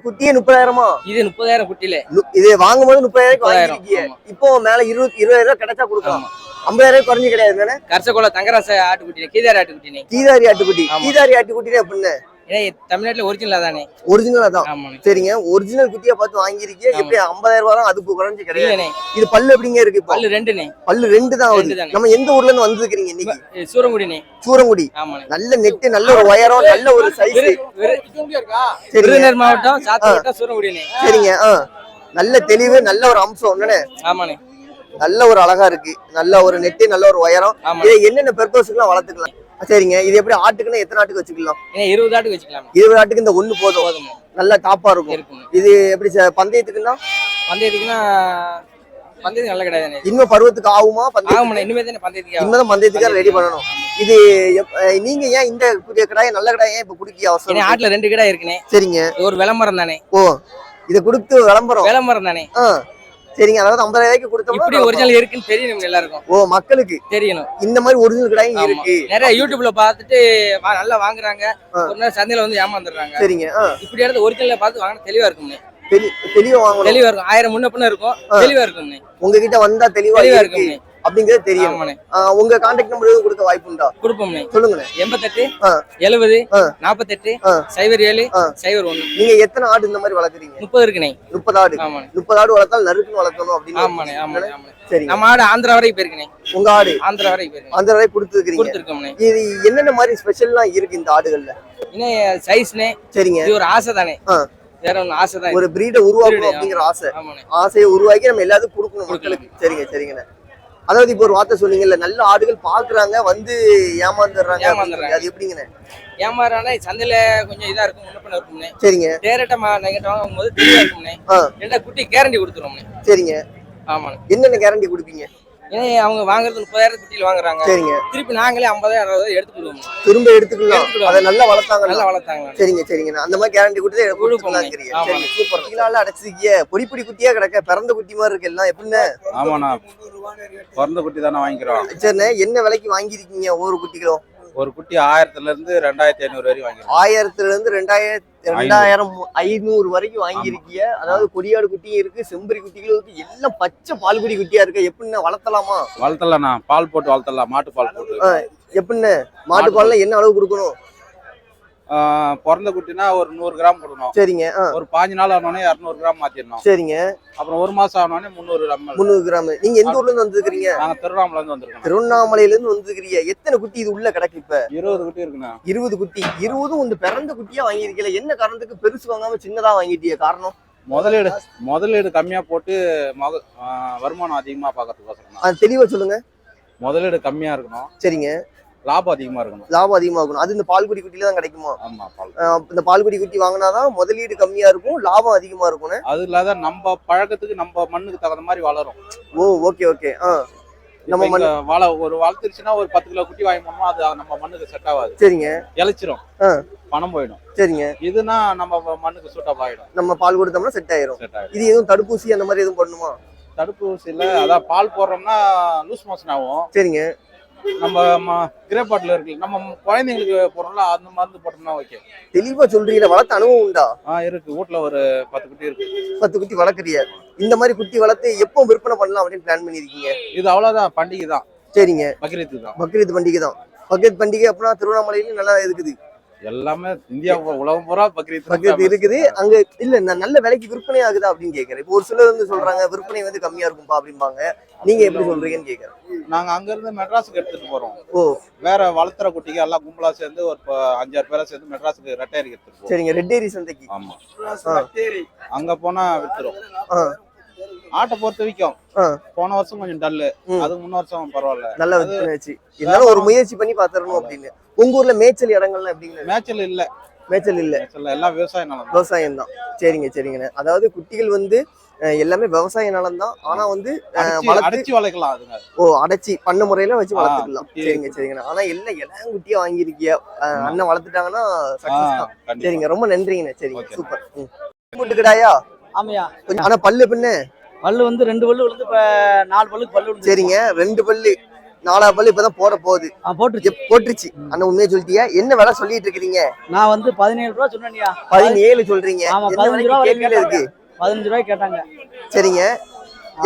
குட்டியே முப்பதாயிரமா? இது முப்பதாயிரம் குட்டியில. இது வாங்கும்போது முப்பதாயிரம். முப்பதாயிரம், வாங்கிருக்கீங்க. இப்போ மேல இருபது இருபதாயிரம் ரூபாய் கிடைச்சா கொடுக்கலாம். ஐம்பதாயிரம் குறைஞ்சு கிடையாது கரசகோல தங்கராச ஆட்டுக்குட்டினே கீதாரி ஆட்டுக்குட்டினே கீதாரி ஆட்டுக்குட்டி. ஆமா. கீதாரி ஆட்டுக்குட்டினா எப்படின்னு? ஏன்னா தமிழ்நாட்டுல ஒரிஜினலா தானே? ஒரிஜினலா தான். சரிங்க. ஒரிஜினல் குட்டியா பார்த்து வாங்கிருக்கீங்க. எப்படி ஐம்பதாயிரம் ரூபாய் அதுக்கு குறைஞ்சு கிடையாது. இது பல்லு எப்படிங்க இருக்கு பல்லு ரெண்டுண்ணே. பல்லு ரெண்டு தான் ஆகுது. நம்ம எந்த ஊர்ல இருந்து வந்திருக்கீங்க இன்னைக்கு? சூரங்குடினே சூரங்குடி. நல்ல நெட்டு நல்ல ஒரு உயரம் நல்ல ஒரு சைஸ் விருதுநகர் மாவட்டம் சாத்தூர் வட்டம் சூரங்குடினே சரிங்க. நல்ல தெளிவு நல்ல ஒரு அம்சம் என்னண்ணே ஆமாண்ணே. நல்ல ஒரு அழகா இருக்கு. நல்ல ஒரு நெட்டு நல்ல ஒரு உயரம் என்னென்ன பெர்பஸ்க்குலாம் வளர்த்துக்கலாம்? சரிங்க. இது எப்படி ஆட்டுக்குன்னா எத்தனை ஆட்டுக்கு வச்சுக்கலாம்? இருபது ஆட்டுக்கு வச்சுக்கலாம். இருபது ஆட்டுக்கு இந்த ஒண்ணு போதும். போதும். நல்லா டாப்பா இருக்கும். இது எப்படி பந்தயத்துக்குன்னா? பந்தயத்துக்குன்னா பந்தயத்துக்கு நல்ல கிடையாதுண்ணே இன்னும் பருவத்துக்கு ஆகுமா? பந்தயம் இனிமே தானே பந்தயத்துக்கு ஆகும். இனிமேதான் பந்தயத்துக்கு ரெடி பண்ணணும். இது நீங்க ஏன் இந்த புதிய கடாயை நல்ல கடாயை இப்ப குடிக்க அவசரம்? ஆட்டுல ரெண்டு கிடா இருக்குண்ணே சரிங்க. ஒரு விளம்பரம் தானே. ஓ இதை கொடுத்து விளம்பரம். விளம்பரம் தானே. சரிங்க அதாவது ஐம்பதாயிரம் ரூபாய்க்கு கொடுத்தோம்னா இப்படி ஒரிஜினல் இருக்குன்னு தெரியணும் எல்லாருக்கும். ஓ மக்களுக்கு. தெரியணும். இந்த மாதிரி ஒரிஜினல் கடாயும். இருக்கு. நிறைய யூடியூப்ல பார்த்துட்டு வா- நல்லா வாங்குறாங்க. ஒரு நேரம் சந்தையில வந்து ஏமாந்துடுறாங்க. சரிங்க இப்படி இடத்துல ஒரிஜினல பார்த்து வாங்கினா தெளிவா இருக்கும்ண்ணே தெளி தெளிவா வாங்கணும். தெளிவா இருக்கும். ஆயிரம் முன்ன பின்ன இருக்கும். தெளிவா இருக்கும்ண்ணே உங்ககிட்ட வந்தா தெளிவா தெளிவா இருக்கு. இருக்கும்ண்ணே அப்படிங்கறது தெரியும். உங்க கான்டாக்ட் நம்பர் கொடுக்க வாய்ப்புண்டா கொடுப்போம்ண்ணே. சொல்லுங்கண்ணே. எண்பத்தெட்டு. எழுபது. நாற்பத்தெட்டு. சைபர் ஏழு. சைபர் ஒண்ணு நீங்க எத்தனை ஆடு இந்த மாதிரி வளர்க்குறீங்க? முப்பது இருக்குண்ணே. முப்பது ஆடு. முப்பது ஆடு வளர்த்தாலும் நறுக்குன்னு வளர்க்கணும் அப்படின்னு ஆமாண்ணே சரிங்க. நம்ம ஆடு ஆந்திரா வரைக்கும் போயிருக்கேனே உங்க ஆடு? ஆந்திரா வரைக்கும் போயிருக்கேன் அந்த வரை கொடுத்துருக்கீங்க கொடுத்துருக்கோம்ண்ணே. இது என்னென்ன மாதிரி ஸ்பெஷல்லாம் இருக்கு இந்த ஆடுகள்ல? இன்னும் சைஸ்ண்ணே. சரிங்க. இது ஒரு ஆசை தானே. வேற ஒண்ணு ஆசை தான் ஒரு பிரீடை உருவாக்கணும் அப்படிங்கிற ஆசை. ஆசையை உருவாக்கி நம்ம எல்லாத்துக்கும் கொடுக்கணும். மக்களுக்கு. சரிங்க சரிங்கண்ணே. அதாவது இப்போ ஒரு வார்த்தை சொன்னீங்கல்ல நல்ல ஆடுகள் பாக்குறாங்க வந்து ஏமாந்துடுறாங்க ஏமாந்துடுறாங்க. அது எப்படிங்கண்ணே? ஏமாறானே சந்தையில கொஞ்சம் இதா இருக்கும் முன்ன பின்ன இருக்கும்ண்ணே. சரிங்க. டேரக்டா நெகட்ட வாங்கும் போது தெளிவா ஆ. ரெண்டா குட்டி கேரண்டி கொடுத்துருவோம்ண்ணே. சரிங்க. ஆமாண்ணே. என்னென்ன கேரண்டி கொடுப்பீங்க? ஏன்னா அவங்க வாங்குறது முப்பதாயிரம் குட்டியில் வாங்குறாங்க. சரிங்க. திருப்பி நாங்களே ஐம்பதாயிரம் அறுபதாயிரம் எடுத்து கொடுவோம் திரும்ப எடுத்துக்கலாம். அதை நல்லா வளர்த்தாங்க நல்லா வளர்த்தாங்க சரிங்க சரிங்கண்ணா அந்த மாதிரி கேரண்டி கொடுத்து கொடுப்போம். கொடுத்துக்கலாங்கிறீங்க ஆமா. சரி சூப்பர் கீழால அடைச்சிருக்கிய பொடி பொடி குட்டியா கிடக்க. பிறந்த குட்டி மாதிரி இருக்கு எல்லாம். எப்படின்னு ஆமாண்ணா. பிறந்த குட்டி தானே வாங்கிக்கிறோம். சரிண்ணே. என்ன விலைக்கு வாங்கியிருக்கீங்க ஒவ்வொரு குட்டிகளும்? ஒரு குட்டி ஆயிரத்துல இருந்து ரெண்டாயிரத்தி ஐநூறு வரையும் வாங்கிக்கிறோம். ஆயிரத்துல இருந்து ரெண்டாயிரத்தி ரெண்டாயிரம் ஐநூறு. வரைக்கும் வாங்கியிருக்கீங்க அதாவது கொடியாடு குட்டியும் இருக்கு செம்பரி குட்டிகளும் இருக்கு. எல்லாம் பச்சை பால்குடி குட்டியா இருக்கு. எப்படின்னு வளர்த்தலாமா? வளர்த்தலாம்ண்ணா. பால் போட்டு வளர்த்தலாம். மாட்டு பால் போட்டு. எப்படின்னு மாட்டு பால்ல என்ன அளவு கொடுக்கணும்? பிறந்த குட்டினா ஒரு நூறு கிராம் கொடுக்கணும் சரிங்க ஒரு பாஞ்சு நாள் ஆனோடனே இரநூறு கிராம் மாத்திடணும் சரிங்க. அப்புறம் ஒரு மாசம் ஆனோடனே முந்நூறு கிராம் முந்நூறு கிராம். நீங்க எந்த ஊர்ல இருந்து வந்திருக்கீங்க நாங்க திருவண்ணாமலை இருந்து வந்திருக்கோம். திருவண்ணாமலையில இருந்து வந்திருக்கிறீங்க. எத்தனை குட்டி இது உள்ள கிடக்கு இப்ப? இருபது குட்டி இருக்குண்ணா. இருபது குட்டி. இருபதும் இந்த பிறந்த குட்டியா வாங்கியிருக்கீங்க என்ன காரணத்துக்கு பெருசு வாங்காம சின்னதா வாங்கிட்டீங்க? காரணம்? முதலீடு முதலீடு கம்மியா போட்டு வருமானம் அதிகமா பாக்கிறதுக்கோசரம் அது தெளிவா சொல்லுங்க. முதலீடு கம்மியா இருக்கணும். சரிங்க. லாபம் அதிகமா இருக்கணும். லாபம் அதிகமாகணும் அது இந்த பால்குடி குட்டியில தான் கிடைக்குமா? ஆமா பால் ஆஹ் இந்த பால்குடி குட்டி வாங்கினாதான் முதலீடு கம்மியா இருக்கும் லாபம் அதிகமா இருக்கும்னு. அது இல்லாத நம்ம பழக்கத்துக்கு நம்ம மண்ணுக்கு தகுந்த மாதிரி வளரும். ஓ ஓகே ஓகே. ஆ நம்ம நம்ம வள ஒரு வளர்த்துருச்சுன்னா ஒரு பத்து கிலோ குட்டி வாங்கி போனோம்னா அது நம்ம மண்ணுக்கு செட் ஆகாது. சரிங்க. இழைச்சிரும். பணம் போயிடும். சரிங்க. இதுனா நம்ம மண்ணுக்கு சூட்டப் ஆயிடும். நம்ம பால் கொடுத்தோம்னா செட் ஆயிரும். இது எதுவும் தடுப்பூசி அந்த மாதிரி எதுவும் பண்ணுமா தடுப்பூசியில அதான் பால் போடுறோம்னா லூஸ் மோஷன் ஆகும். சரிங்க. நம்ம கிரே பாட்டில் இருக்கு நம்ம குழந்தைங்களுக்கு போடுறோம்ல அந்த மருந்து போட்டோம்னா ஓகே தெளிவா சொல்றீங்க வளர்த்த அனுபவம் உண்டா? ஆ இருக்கு. வீட்ல ஒரு பத்து குட்டி இருக்கு. பத்து குட்டி வளர்க்குறீங்க. இந்த மாதிரி குட்டி வளர்த்து எப்போ விற்பனை பண்ணலாம் அப்படின்னு பிளான் பண்ணிருக்கீங்க இது அவ்வளவுதான் பண்டிகை தான் சரிங்க. பக்ரீத்து தான் பக்ரீத் பண்டிகை தான் பக்ரீத் பண்டிகை அப்படின்னா திருவண்ணாமலையிலும் நல்லா இருக்குது. எல்லாமே இந்தியா உலகம் பூரா பக்ரீத் பக்ரீத். இருக்குது. அங்க இல்ல நல்ல விலைக்கு விற்பனை ஆகுதா அப்படின்னு கேக்குறேன். இப்போ ஒரு சிலர் வந்து சொல்றாங்க விற்பனை வந்து கம்மியா இருக்கும்பா அப்படிம்பாங்க. நீங்க எப்படி சொல்றீங்கன்னு கேக்குறேன். நாங்க அங்க இருந்து மெட்ராஸுக்கு எடுத்துட்டு போறோம். ஓ. வேற வளர்த்துற குட்டிக்கு எல்லாம் கும்பலா சேர்ந்து ஒரு அஞ்சாறு பேரா சேர்ந்து மெட்ராஸுக்கு ரெட்டையருக்கு எடுத்துட்டு சரிங்க ரெட்டேரி சந்தைக்கு. ஆமா. அங்க போனா வித்துரும். ஆட்டை பொறுத்த வரைக்கும். போன வருஷம் கொஞ்சம் டல்லு. அது முன்ன வருஷம் பரவாயில்ல. நல்ல விற்பனை ஆச்சு இருந்தாலும் ஒரு முயற்சி பண்ணி பாத்துறணும் அப்படின்னு. உங்க ஊர்ல மேய்ச்சல் இடங்கள்லாம் எப்படிங்க? மேய்ச்சல் இல்ல. மேய்ச்சல் இல்ல. எல்லாம் விவசாய நிலம். விவசாயம் தான். சரிங்க சரிங்கண்ணே. அதாவது குட்டிகள் வந்து எல்லாமே விவசாய நிலம் தான். ஆனா வந்து அடிச்சு- வளர்க்கலாம் அதுங்க. ஓ அடைச்சி பண்ண முறையில வச்சு வளர்த்துக்கலாம். சரிங்க சரிங்கண்ணா. ஆனா எல்லாம் இளம் குட்டியா வாங்கியிருக்கிய. அண்ணன் வளர்த்துட்டாங்கன்னா. சரிங்க ரொம்ப நன்றிங்கண்ணே. சரிங்க. சூப்பர். போட்டுக்கிடாயா ஆமையா? கொஞ்சம் ஆனா பல்லு பின்ன. பல்லு வந்து ரெண்டு பல்லு விழுந்து இப்ப நாலு பல்லுக்கு பல்லு விழுந்து சரிங்க ரெண்டு பல்லு. நாலாவது பல்லு இப்பதான் போட போகுது. போட்டுருச்சு. போட்டுருச்சு. அண்ணன் உண்மையை சொல்லிட்டியா? என்ன விலை சொல்லிட்டு இருக்கிறீங்க? நான் வந்து பதினேழு ரூபா சொன்னேன்யா. பதினேழு சொல்றீங்க. ஆமா பதினஞ்சு ரூபா கேள்வியில இருக்கு? பதினஞ்சு ரூபாய் கேட்டாங்க. சரிங்க.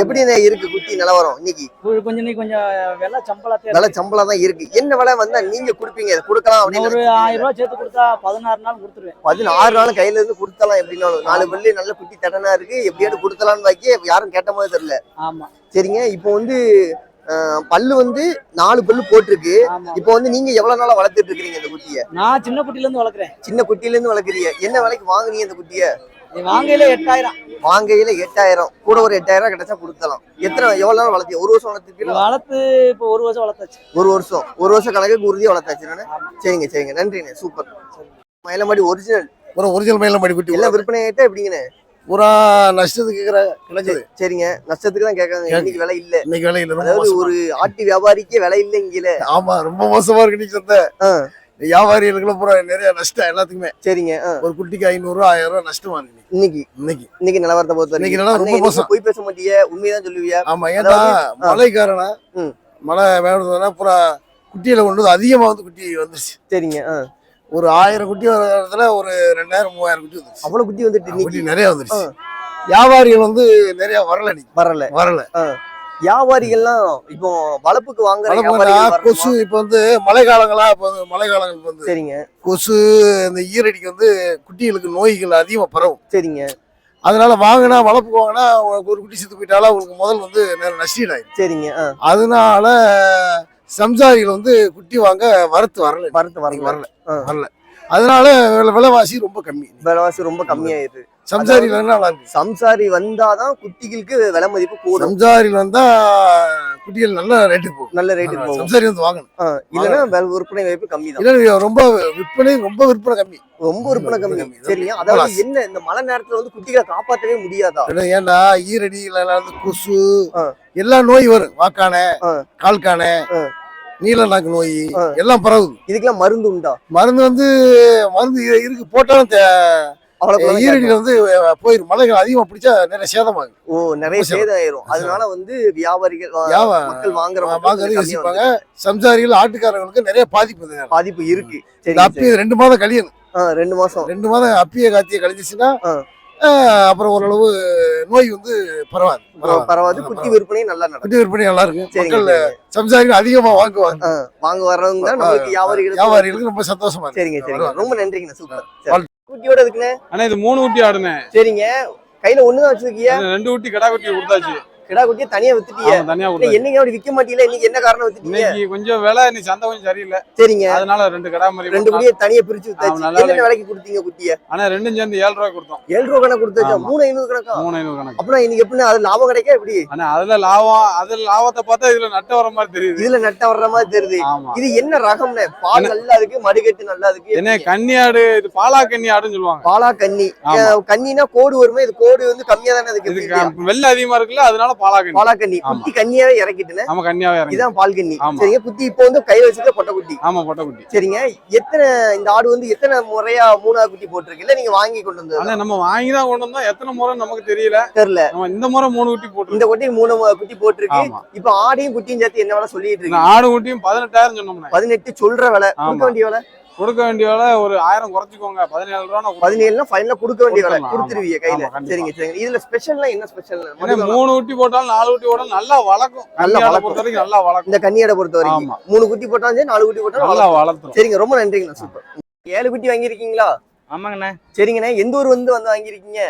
எப்படி இருக்கு குட்டி நிலவரம்? இன்னைக்கு கொஞ்சம் கொஞ்சம் விலை சம்பளத்தை விலை சம்பளம் தான் இருக்கு. என்ன விலை வந்தா நீங்க கொடுப்பீங்க? கொடுக்கலாம் அப்படின்னு ஒரு ஆயிரம் ரூபாய் சேர்த்து கொடுத்தா பதினாறு நாள் கொடுத்துருவேன். பதினாறு நாள் கையில இருந்து கொடுத்தலாம் எப்படின்னாலும். நாலு பல்லு நல்ல குட்டி தட்டனா இருக்கு. எப்படியாவது கொடுத்தலாம்னு வைக்க யாரும் கேட்ட மாதிரி தெரியல. ஆமா. சரிங்க இப்போ வந்து பல்லு வந்து நாலு பல்லு போட்டிருக்கு. இப்போ வந்து நீங்க எவ்வளவு நாளா வளர்த்துட்டு இருக்கீங்க இந்த குட்டிய? நான் சின்ன குட்டில இருந்து வளர்க்குறேன். சின்ன குட்டில இருந்து வளர்க்குறீங்க. என்ன விலைக்கு வாங்குனீங்க இந்த குட்டிய? வாங்கையில எட்டாயிரம். வாங்கையில எட்டாயிரம். கூட ஒரு எட்டாயிரம் கிடைச்சா கொடுத்தலாம் எத்தனை எவ்வளவு நாள் வளர்த்தீங்க? ஒரு வருஷம் வளர்த்துருக்கீங்களா? வளர்த்து இப்போ ஒரு வருஷம் வளர்த்தாச்சு. ஒரு வருஷம். ஒரு வருஷம் கணக்குக்கு உறுதியா வளர்த்தாச்சு. நானு? சரிங்க சரிங்க. நன்றிண்ணே. சூப்பர். மயிலமாடி ஒரிஜினல் ஒரு ஒரிஜினல் மயில மாடி குட்டி. எல்லாம் விற்பனை ஆயிட்டா எப்படிங்கண்ணே? பூரா நஷ்டத்துக்கு இருக்கிற கிடைச்சது சரிங்க. நஷ்டத்துக்கு தான் கேட்காங்க இன்னைக்கு விலை இல்ல. இன்னைக்கு விலை இல்லை. அதாவது. ஒரு ஆட்டி வியாபாரிக்கே விலை இல்ல இங்கல ஆமா ரொம்ப மோசமா இருக்கு நீ சொந்த. ஆ. வியாபாரிகளுக்குள்ள பூரா நிறைய நஷ்டம் எல்லாத்துக்குமே. சரிங்க. ஒரு குட்டிக்கு ஐநூறு ரூபா ஆயிரம் ரூபாய் நஷ்டமா இன்னைக்கு. இன்னைக்கு. இன்னைக்கு நிலவரத்தை பொறுத்த இன்னைக்கு நிலவரம் ரொம்ப மோசம். போய் பேச மாட்டிய உண்மையதான் சொல்லுவியா? ஆமா ஏன்னா ஆ. மழை காரணம் ம். மழை வேணுதுன்னா பூரா குட்டியில கொண்டு வந்து அதிகமா வந்து குட்டி வந்துருச்சு. சரிங்க. ஒரு ஆயிரம் குட்டி வர இடத்துல ஒரு ரெண்டாயிரம் மூவாயிரம் குட்டி வந்துருச்சு. அவ்வளவு குட்டி வந்துட்டு குட்டி நிறைய வந்துருச்சு. வியாபாரிகள் வந்து நிறைய வரல நீ வரல. வரல. வியாபாரிகள்லாம் இப்போ வளப்புக்கு வாங்குற கொசு? இப்ப வந்து மழை காலங்களா இப்ப மழை காலங்களுக்கு வந்து சரிங்க. கொசு இந்த ஈரடிக்கு வந்து குட்டிகளுக்கு நோய்கள் அதிகமாக பரவும். சரிங்க. அதனால வாங்கினா வளர்ப்புக்கு வாங்கினா ஒரு குட்டி செத்து போயிட்டாலும் உங்களுக்கு முதல் வந்து நேரம் நஷ்டீடு ஆயிடும் சரிங்க. அதனால சம்சாரிகள் வந்து குட்டி வாங்க வரத்து வரல வரத்து வரல. வரல. வரல. அதனால விலை- விலைவாசி ரொம்ப கம்மி. விலைவாசி ரொம்ப கம்மியாயிருது இருக்கு சம்சாரி வந்தாதான் குட்டிகளுக்கு விலை மதிப்பு கூடும். சம்சாரிகள் வந்தா குட்டிகள் நல்ல ரேட்டுக்கு போகும். நல்ல ரேட்டுக்கு போகும். சம்சாரி வந்து வாங்கணும். இல்லைன்னா விற்பனை வாய்ப்பு கம்மி தான் ரொம்ப விற்பனை ரொம்ப விற்பனை கம்மி. ரொம்ப விற்பனை கம்மி. கம்மி. சரிங்க அதாவது. என்ன இந்த மழை நேரத்துல வந்து குட்டிகளை காப்பாத்தவே முடியாதா? ஏன்னா, இருந்து கொசு. எல்லா நோய் வரும். வாக்கான. கால்கான. நீல நாக்கு நோய். எல்லாம் பரவுது. இதுக்கெல்லாம் மருந்து உண்டா? மருந்து வந்து மருந்து இருக்கு. போட்டாலும் அவ்வளவு ஈரடியில வந்து போயிடும் மழைகள் அதிகமா பிடிச்சா நிறைய சேதமாகும் ஓ நிறைய ரொம்ப சேதம் ஆயிரும் அதனால வந்து வியாபாரிகள் மக்கள் வாங்குற மக்கள் வாங்க கொஞ்சம் கம்மியா யோசிப்பாங்க. சம்சாரிகள் ஆட்டுக்காரங்களுக்கு நிறைய பாதிப்பு. பாதிப்பு இருக்கு. சரி அப்பி ரெண்டு மாதம் கழியணும். ரெண்டு மாசம். ரெண்டு மாதம் அப்பிய காத்திய கழிஞ்சிச்சுன்னா அப்புறம் ஓரளவு நோய் வந்து பரவாது. பரவாது. குட்டி விற்பனையும் நல்லா நடக்கும். குட்டி விற்பனை நல்லா இருக்கு சரிங்க மக்கள் சம்சாரிகள் அதிகமா வாங்குவாங்க. வாங்க வர்றவங்க நம்மளுக்கு வியாபாரிகள் வியாபாரிகளுக்கு ரொம்ப சந்தோஷமா சரிங்க சரிங்க. ரொம்ப நன்றிங்கண்ணா. சூப்பர். குட்டியோட இருக்குண்ணே ஆனா இது மூணு குட்டி ஆடுனேன் சரிங்க. கையில ஒண்ணுதான் வச்சிருக்கிய? ரெண்டு குட்டி கடா குட்டி கொடுத்தாச்சு. கிடா குட்டியை தனியா வித்துட்டிய ஆமா, தனியா என்னைக்கு அப்படி விக்க மாட்டீங்களா? இன்னைக்கு என்ன காரணம் வித்துட்டீங்க? கொஞ்சம் விலை இன்னைக்கு சந்தை கொஞ்சம் சரியில்லை. சரிங்க. அதனால ரெண்டு கடா மாதிரி ரெண்டு. குட்டியை தனியா பிரிச்சு வித்தாச்சு. என்னென்ன விலைக்கு கொடுத்தீங்க குட்டிய? ஆனா ரெண்டும் சேர்ந்து ஏழு ரூபாய் கொடுத்தோம். ஏழு ரூபா கணக்கு கொடுத்தாச்சா. மூணு ஐநூறு கணக்கா? மூணு ஐநூறு கணக்கு. அப்புறம் இன்னைக்கு எப்படி அது லாபம் கிடைக்கா எப்படி? ஆனா அதுல லாபம் அதுல லாபத்தை பார்த்தா இதுல நட்ட வர மாதிரி தெரியுது. இதுல நட்ட வர்ற மாதிரி தெரியுது. இது என்ன ரகம்னே? பால் நல்லா இருக்கு மடுகட்டு நல்லா இருக்கு. என்ன கன்னி ஆடு? இது பாலா கன்னி ஆடுன்னு சொல்லுவாங்க. பாலா கன்னி. கன்னினா கோடு வருமே இது கோடு வந்து கம்மியா தானே இருக்கு வெள்ளை அதிகமா இருக்குல்ல அதனால பாலா கன்னி பாலா கன்னி ஆமா. குட்டி கன்னியாவே இறக்கிட்டுனே ஆமா கன்னியாவே இறங்கி இதான் பால் ஆமா. சரிங்க குட்டி இப்போ வந்து கையில வச்சுக்க பொட்டை குட்டி ஆமா பொட்டை குட்டி சரிங்க எத்தனை இந்த ஆடு வந்து எத்தனை முறையா மூணாவது குட்டி போட்டிருக்கு இல்ல நீங்க வாங்கி கொண்டு வந்தது? நம்ம வாங்கி தான் கொண்டு வந்தோம். எத்தனை முறை நமக்கு தெரியல. தெரியல. நம்ம இந்த முறை மூணு குட்டி போட்டு இந்த குட்டி மூணு குட்டி போட்டிருக்கு. இப்போ ஆடையும் குட்டியும் சேர்த்து என்ன வேலை சொல்லிட்டு இருக்கு ஆடு குட்டியும் பதினெட்டாயிரம் சொன்னோம்னே பதினெட்டு சொல்ற விலை. கொடுக்க. வேண்டிய விலை? கொடுக்க வேண்டிய விலை ஒரு ஆயிரம் குறைச்சிக்கோங்க. பதினேழு ரூபா பதினேழுனா ஃபைனலா கொடுக்க வேண்டிய விலை. கொடுத்துருவீங்க. கையில. சரிங்க சரிங்க. இதுல ஸ்பெஷல்லாம் என்ன ஸ்பெஷல் மூணு குட்டி போட்டாலும் நாலு குட்டி போட்டாலும் நல்லா வளர்க்கும். நல்லா வளர்க்கும். பொறுத்த வரைக்கும் நல்லா வளர்க்கும். இந்த கன்னியாடை பொறுத்த வரைக்கும். மூணு குட்டி போட்டாலும் சரி நாலு குட்டி போட்டாலும் நல்லா வளர்க்கும். வளர்த்துரும். சரிங்க ரொம்ப நன்றிங்கண்ணா. சூப்பர். ஏழு குட்டி வாங்கியிருக்கீங்களா? ஆமாங்கண்ணே. சரிங்கண்ணே. எந்த ஊர் வந்து வந்து வாங்கியிருக்கீங்க?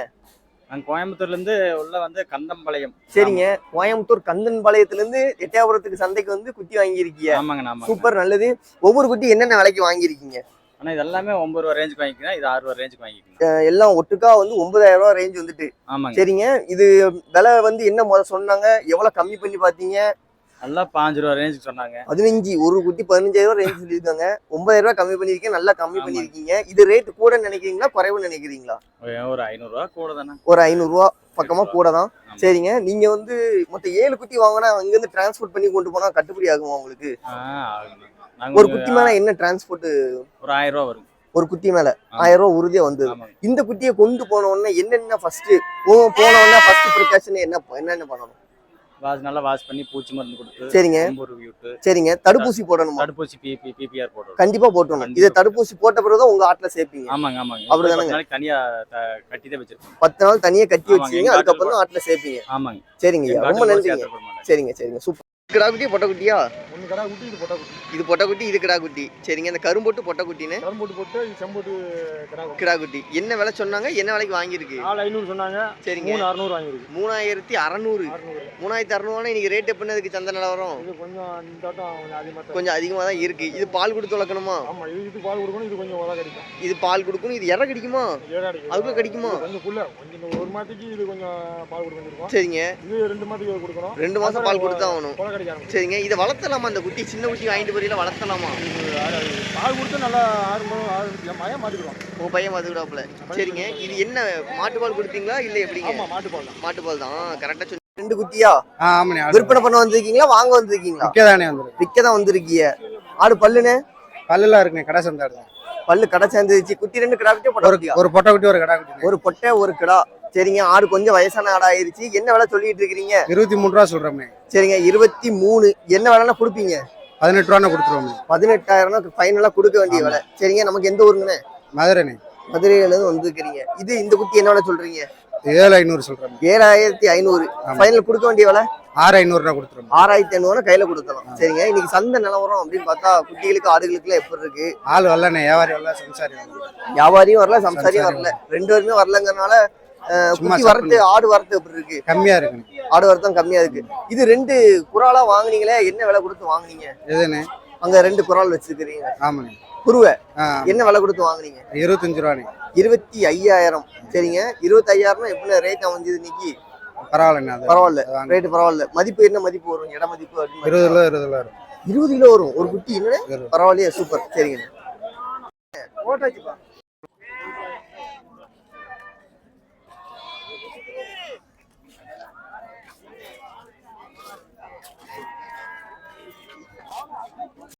நான் கோயம்புத்தூர்ல இருந்து உள்ள வந்து கந்தம்பாளையம். சரிங்க. கோயம்புத்தூர் கந்தன் பாளையத்துல இருந்து எட்டயபுரத்துக்கு சந்தைக்கு வந்து குட்டி வாங்கியிருக்கீங்க. ஆமாங்கண்ணா ஆமாங்க. சூப்பர் நல்லது. ஒவ்வொரு குட்டி என்னென்ன விலைக்கு வாங்கியிருக்கீங்க? ஆனா இது எல்லாமே ஒன்பது ரூபா ரேஞ்சுக்கு வாங்கிக்கிறேன். இது ஆறு ரூபா ரேஞ்சுக்கு வாங்கிக்கிறேன். எல்லாம் ஒட்டுக்கா வந்து ஒன்பதாயிரம் ரூபாய் ரேஞ்ச் வந்துட்டு. ஆமாங்க. சரிங்க. இது விலை வந்து என்ன முதல்ல சொன்னாங்க? எவ்வளவு கம்மி பண்ணி பாத்தீங்க எல்லாம் பாஞ்சு ரூபா ரேஞ்சுக்கு சொன்னாங்க. பதினஞ்சு ஒரு குட்டி பதினஞ்சாயிரம் ரூபாய் ரேஞ்ச் சொல்லியிருக்காங்க. ஒன்பதாயிரம் ரூபாய் கம்மி பண்ணிருக்கீங்க நல்லா கம்மி ஆமா. பண்ணிருக்கீங்க இது ரேட் கூட நினைக்கிறீங்களா குறைவு நினைக்கிறீங்களா? ஒரு- ஒரு ஐநூறு ரூபா கூட தானே. ஒரு ஐநூறு ரூபா பக்கமா கூட தான். சரிங்க. நீங்க வந்து மொத்தம் ஏழு குட்டி வாங்கினா அங்க இருந்து டிரான்ஸ்போர்ட் பண்ணி கொண்டு போனா கட்டுப்படி ஆகுமா உங்களுக்கு? ஒரு குட்டி மேல என்ன டிரான்ஸ்போர்ட் ஒரு ஆயிரம் ரூபா வரும். ஒரு குட்டி மேல. ஆயிரம் ரூபாய் உறுதியா வந்தது. இந்த குட்டியை கொண்டு போன உடனே என்னென்ன ஃபர்ஸ்ட் போன உடனே ஃபர்ஸ்ட் ப்ரிகாஷன் என்ன என்னென்ன பண்ணணும்? வாஷ் நல்லா வாஷ் பண்ணி பூச்சி மருந்து கொடுத்து சரிங்க. சரிங்க. தடுப்பூசி போடணுமா? தடுப்பூசி பிபி பிபிஆர் போடுறோம் கண்டிப்பா போட்டணும். இதை தடுப்பூசி போட்ட பிறகுதான் உங்க ஆட்டுல சேர்ப்பீங்க. ஆமாங்க ஆமாங்க. அப்படிதானங்க? தனியா கட்டி தான் வச்சிருக்கோம். பத்து நாள் தனியா கட்டி எங்க அதுக்கப்புறம் தான் ஆட்டுல சேர்ப்பீங்க. ஆமாங்க. சரிங்க ரொம்ப நன்றிங்க. சரிங்க சரிங்க. சூப்பர். கிடா குட்டி பொட்டை குட்டியா ஒன்று கடா குட்டி இது பொட்டா குட்டி இது பொட்டை குட்டி இது கிடா குட்டி சரிங்க இந்த கரும்போட்டு பொட்டை குட்டின்னு கரும்போட்டு போட்டு இது செம்போட்டு கடா குட்டி கிடா குட்டி என்ன விலை சொன்னாங்க? என்ன விலைக்கு வாங்கியிருக்கு? நாலு ஐநூறு சொன்னாங்க. சரிங்க. மூணு அறுநூறு வாங்கியிருக்கு. மூணாயிரத்தி அறநூறு. அறுநூறு. மூணாயிரத்தி அறநூறுனா இன்னைக்கு ரேட் எப்படினதுக்கு சந்தை நிலவரம் இது கொஞ்சம் இந்த கொஞ்சம் அதிகமாக தான் கொஞ்சம் அதிகமாக தான் இருக்கு. இது பால் கொடுத்து வளர்க்கணுமா? ஆமாம் இது இது பால் கொடுக்கணும் இது கொஞ்சம் உதா கிடைக்கும். இது பால் கொடுக்கணும் இது இற கடிக்குமா? கிடைக்கும். அதுக்குள்ள கிடைக்குமா? இது கொஞ்சம் புள்ள கொஞ்சம் இந்த ஒரு மாதத்துக்கு இது கொஞ்சம் பால் கொடுக்க வேண்டியிருக்கும். சரிங்க. இது ரெண்டு மாதத்துக்கு கொடுக்கணும். ரெண்டு மாசம் பால் கொடுத்தா ஆகணும். கிடைக்க சரிங்க இதை வளர்த்தலாமா அந்த குட்டி? சின்ன குட்டி வாங்கிட்டு போறீங்களா வளர்த்தலாமா? பால் கொடுத்து நல்லா ஆறு மாதம் ஆறு மாற்றிடுவோம் உங்க பையன் பார்த்துக்கிட்டாப்புல சரிங்க இது என்ன மாட்டு பால் கொடுத்தீங்களா இல்ல எப்படிங்க? ஆமாம் மாட்டு பால் தான். மாட்டு பால் தான். கரெக்டா சொல்லி ரெண்டு குட்டியா? ஆமாண்ணே விற்பனை பண்ண வந்திருக்கீங்களா வாங்க வந்திருக்கீங்களா? விற்கதானே வந்துருக்கு விற்க தான் வந்திருக்கீங்க ஆடு பல்லுன்னு பல்லெல்லாம் இருக்குண்ணே கடை சந்தை ஆடு பல்லு கடை சேர்ந்துருச்சு. குட்டி ரெண்டு கிடா குட்டியா? ஒரு பொட்டை குட்டி ஒரு கடை குட்டி. ஒரு பொட்டை ஒரு கிடா. சரிங்க ஆடு கொஞ்சம் வயசான ஆடா ஆயிருச்சு என்ன விலை சொல்லிட்டு இருக்கிறீங்க இருபத்தி மூணு ரூபா சொல்கிறோம்ண்ணே சரிங்க இருபத்தி மூணு. என்ன விலைன்னா கொடுப்பீங்க? பதினெட்டு ரூபான்னு கொடுத்துருவோம்ண்ணே பதினெட்டாயிரம் ஃபைனலா கொடுக்க வேண்டிய விலை. சரிங்க நமக்கு எந்த ஊருங்கண்ணே? மதுரைண்ணே. மதுரையில இருந்து வந்துருக்கிறீங்க. இது இந்த குட்டி என்ன விலை சொல்றீங்க? ஏழு ஐநூறு சொல்கிறோம் ஏழாயிரத்தி ஐநூறு. ஃபைனல் கொடுக்க வேண்டிய விலை? ஆறு ஐநூறுரூவா கொடுத்துருவோம். ஆறாயிரத்தி ஐநூறு கையில கொடுத்தலாம் சரிங்க இன்னைக்கு சந்தை நிலவரம் அப்படின்னு பார்த்தா குட்டிகளுக்கு ஆடுகளுக்கு எப்படி இருக்கு? ஆள் வரலண்ணே வியாபாரி வரல சம்சாரி வியாபாரியும் வரல சம்சாரியும் வரல. ரெண்டு பேருமே வரலங்கிறனால குட்டி வரத்து ஆடு வரத்து எப்படி இருக்கு? கம்மியாக இருக்குண்ணே ஆடு வரத்தும் கம்மியா இருக்கு. இது ரெண்டு குறாலா வாங்குனீங்களே என்ன விலை கொடுத்து வாங்குனீங்க? எதுண்ணே அங்க ரெண்டு குறால் வச்சிருக்கிறீங்க. ஆமாண்ணே. குருவை என்ன விலை கொடுத்து வாங்குனீங்க? இருபத்தஞ்சு ரூபாண்ணே. இருபத்தி ஐயாயிரம். சரிங்க. இருபத்தி ஐயாயிரம்னா எப்படி ரேட் அமைஞ்சது இன்னைக்கு? பரவாயில்லண்ணே பரவாயில்ல. வாங்க. ரேட் பரவாயில்ல. மதிப்பு என்ன மதிப்பு வரும்? இட மதிப்பு இருபது கிலோ இருபது கிலோ இருக்கும் இருபது கிலோ வரும். ஒரு குட்டி என்ன. பரவாயில்லையே சூப்பர். சரிங்க